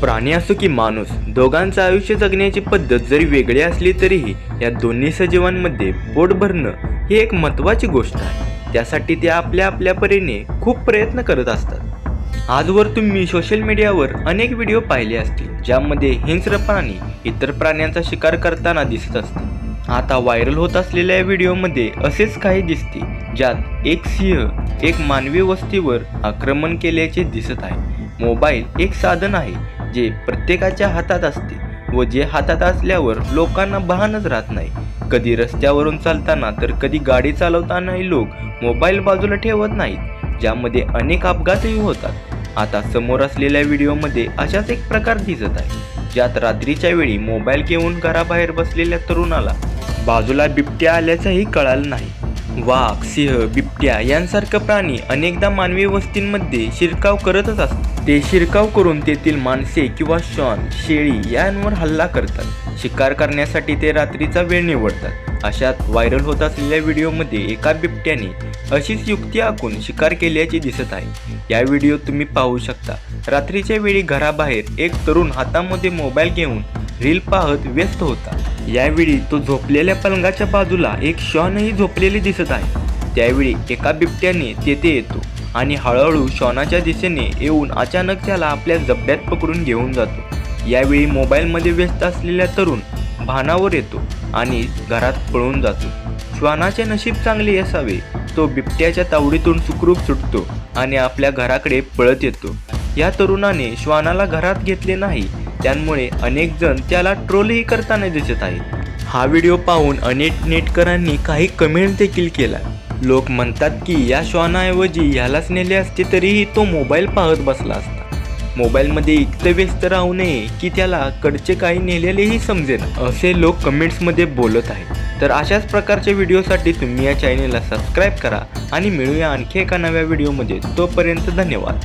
प्राणी असो की माणूस दोघांचं आयुष्य जगण्याची पद्धत जरी वेगळी असली तरीही या दोन्ही सजीवांमध्ये पोट भरणं ही एक महत्त्वाची गोष्ट आहे. त्यासाठी ते आपल्या आपल्या परीने खूप प्रयत्न करत असतात. आजवर तुम्ही सोशल मीडियावर अनेक व्हिडिओ पाहिले असतील ज्यामध्ये हिंस्र प्राणी इतर प्राण्यांचा शिकार करताना दिसत असते आता व्हायरल होत असलेल्या या व्हिडिओमध्ये असेच काही दिसते ज्यात एक सिंह एक मानवी वस्तीवर आक्रमण केल्याचे दिसत आहे. मोबाईल एक साधन आहे जे प्रत्येकाच्या हातात असते व जे हातात असल्यावर लोकांना भानच राहत नाही. कधी रस्त्यावरून चालताना तर कधी गाडी चालवतानाही लोक मोबाईल बाजूला ठेवत नाहीत ज्यामध्ये अनेक अपघातही होतात. आता समोर असलेल्या व्हिडिओमध्ये अशाच एक प्रकार दिसत आहे ज्यात रात्रीच्या वेळी मोबाईल घेऊन घराबाहेर बसलेल्या तरुणाला बाजूला बिबट्या आल्याचंही कळालं नाही. वाघ सिंह बिबट्या यांसारखं प्राणी अनेकदा मानवी वस्तींमध्ये शिरकाव करतच असतात. ते शिरकाव करून तेथील माणसे किंवा शॉन शेळी यांवर हल्ला करतात. शिकार करण्यासाठी ते रात्रीचा वेळ निवडतात. अशात व्हायरल होत असलेल्या व्हिडिओमध्ये एका बिबट्याने अशीच युक्ती आखून शिकार केल्याचे दिसत आहे. या व्हिडिओत तुम्ही पाहू शकता. रात्रीच्या वेळी घराबाहेर एक तरुण हातामध्ये मोबाईल घेऊन रील पाहत व्यस्त होता. यावेळी तो झोपलेल्या पलंगाच्या बाजूला एक शॉनही झोपलेले दिसत आहे. त्यावेळी एका बिबट्याने तेथे येतो आणि हळूहळू शॉनाच्या दिशेने येऊन अचानक त्याला आपल्या जबड्यात पकडून घेऊन जातो. यावेळी मोबाईलमध्ये व्यस्त असलेला तरुण भानावर येतो आणि घरात पळून जातो. श्वानाचे नशीब चांगले असावे तो बिबट्याच्या तावडीतून सुखरूप सुटतो आणि आपल्या घराकडे पळत येतो. या तरुणाने श्वानाला घरात घेतले नाही त्यामुळे अनेक जण त्याला ट्रोलही करताना दिसत आहेत. हा व्हिडिओ पाहून अनेक नेटकरांनी काही कमेंट देखील केला. लोक म्हणतात की या श्वानाऐवजी ह्यालाच नेले असते तरीही तो मोबाईल पाहत बसला असता. मोबाईलमध्ये इतकं व्यस्त राहू नये की त्याला कडचे काही नेलेलेही समजेल असे लोक कमेंट्समध्ये बोलत आहेत. तर अशाच प्रकारच्या व्हिडिओसाठी तुम्ही या चॅनेलला सबस्क्राईब करा आणि मिळूया आणखी एका नव्या व्हिडिओमध्ये. तोपर्यंत धन्यवाद.